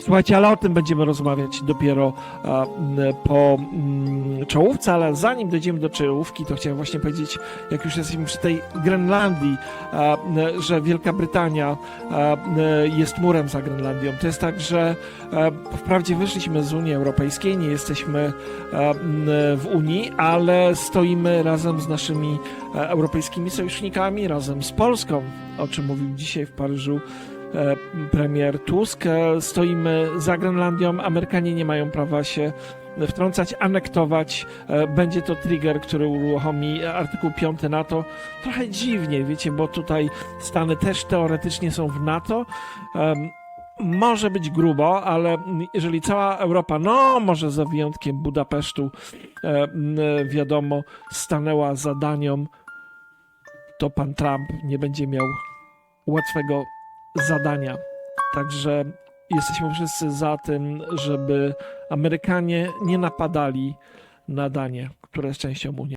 Słuchajcie, ale o tym będziemy rozmawiać dopiero po czołówce, ale zanim dojdziemy do czołówki, to chciałem właśnie powiedzieć, jak już jesteśmy przy tej Grenlandii, że Wielka Brytania jest murem za Grenlandią. To jest tak, że wprawdzie wyszliśmy z Unii Europejskiej, nie jesteśmy w Unii, ale stoimy razem z naszymi europejskimi sojusznikami, razem z Polską, o czym mówił dzisiaj w Paryżu premier Tusk. E, Stoimy za Grenlandią. Amerykanie nie mają prawa się wtrącać, anektować. E, Będzie to trigger, który uruchomi artykuł 5 NATO. Trochę dziwnie, wiecie, bo tutaj Stany też teoretycznie są w NATO. Może być grubo, ale jeżeli cała Europa, no może za wyjątkiem Budapesztu, e, wiadomo, stanęła za to pan Trump nie będzie miał łatwego zadania. Także jesteśmy wszyscy za tym, żeby Amerykanie nie napadali na Danię, która jest częścią Unii.